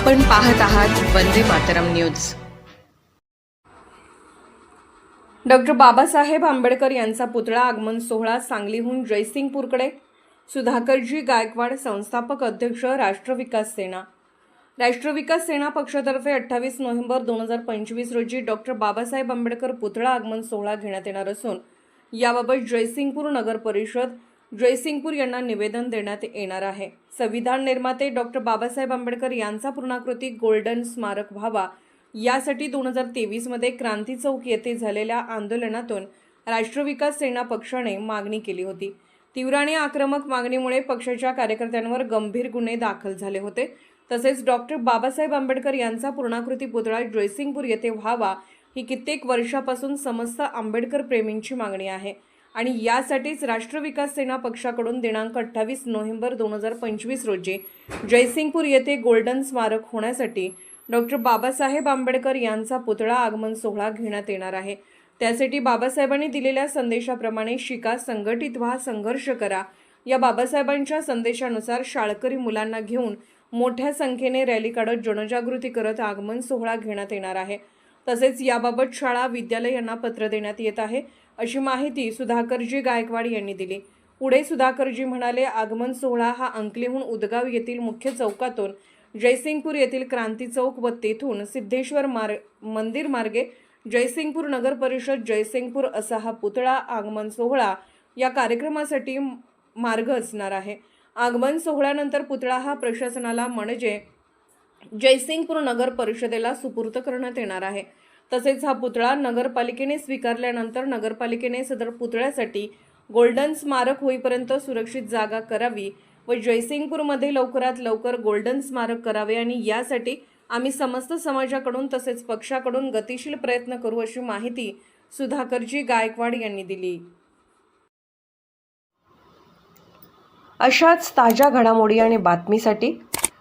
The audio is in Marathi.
आपण पाहत आहात वंदे मातरम न्यूज. डॉक्टर बाबासाहेब आंबेडकर यांचा पुतळा आगमन सोहळा सांगलीहून जयसिंगपूरकडे. सुधाकरजी गायकवाड संस्थापक अध्यक्ष राष्ट्रविकास सेना. राष्ट्रविकास सेना पक्षातर्फे अठ्ठावीस नोव्हेंबर दोन हजार पंचवीस रोजी डॉक्टर बाबासाहेब आंबेडकर पुतळा आगमन सोहळा घेण्यात येणार असून याबाबत जयसिंगपूर नगर परिषद जयसिंगपूर यांना निवेदन देण्यात येणार आहे. संविधान निर्माते डॉक्टर बाबासाहेब आंबेडकर यांचा पूर्णाकृती गोल्डन स्मारक व्हावा. यासाठी दोन हजार तेवीसमध्ये क्रांती चौक येथे झालेल्या आंदोलनातून राष्ट्रविकास सेना पक्षाने मागणी केली होती. तीव्र आणि आक्रमक मागणीमुळे पक्षाच्या कार्यकर्त्यांवर गंभीर गुन्हे दाखल झाले होते. तसेच डॉक्टर बाबासाहेब आंबेडकर यांचा पूर्णाकृती पुतळा जयसिंगपूर येथे व्हावा ही कित्येक वर्षापासून समस्त आंबेडकर प्रेमींची मागणी आहे. आणि यासाठीच राष्ट्रविकास सेना पक्षाकडून दिनांक अठ्ठावीस नोव्हेंबर दोन हजार पंचवीस रोजी जयसिंगपूर येथे गोल्डन स्मारक होण्यासाठी डॉक्टर बाबासाहेब आंबेडकर यांचा पुतळा आगमन सोहळा घेण्यात येणार आहे. त्यासाठी बाबासाहेबांनी दिलेल्या संदेशाप्रमाणे शिका संघटित व्हा संघर्ष करा या बाबासाहेबांच्या संदेशानुसार शाळकरी मुलांना घेऊन मोठ्या संख्येने रॅली काढत जनजागृती करत आगमन सोहळा घेण्यात येणार आहे. तसेच याबाबत शाळा विद्यालयांना पत्र देण्यात येत आहे. अशी माहिती सुधाकरजी गायकवाड यांनी दिली. पुढे सुधाकरजी म्हणाले आगमन सोहळा हा अंकलीहून उदगाव येथील मुख्य चौकातून जयसिंगपूर येथील क्रांती चौक व तेथून सिद्धेश्वर मार्ग मंदिर मार्गे जयसिंगपूर नगर परिषद जयसिंगपूर असा हा पुतळा आगमन सोहळा या कार्यक्रमासाठी मार्ग असणार आहे. आगमन सोहळ्यानंतर पुतळा हा प्रशासनाला म्हणजे जयसिंगपूर नगर परिषदेला सुपूर्त करण्यात येणार आहे. तसेच हा पुतळा नगरपालिकेने स्वीकारल्यानंतर नगरपालिकेने सदर पुतळ्यासाठी गोल्डन स्मारक होईपर्यंत सुरक्षित जागा करावी व जयसिंगपूरमध्ये लवकरात लवकर गोल्डन स्मारक करावे आणि यासाठी आम्ही समस्त समाजाकडून तसेच पक्षाकडून गतिशील प्रयत्न करू अशी माहिती सुधाकरजी गायकवाड यांनी दिली. अशाच ताज्या घडामोडी आणि बातमीसाठी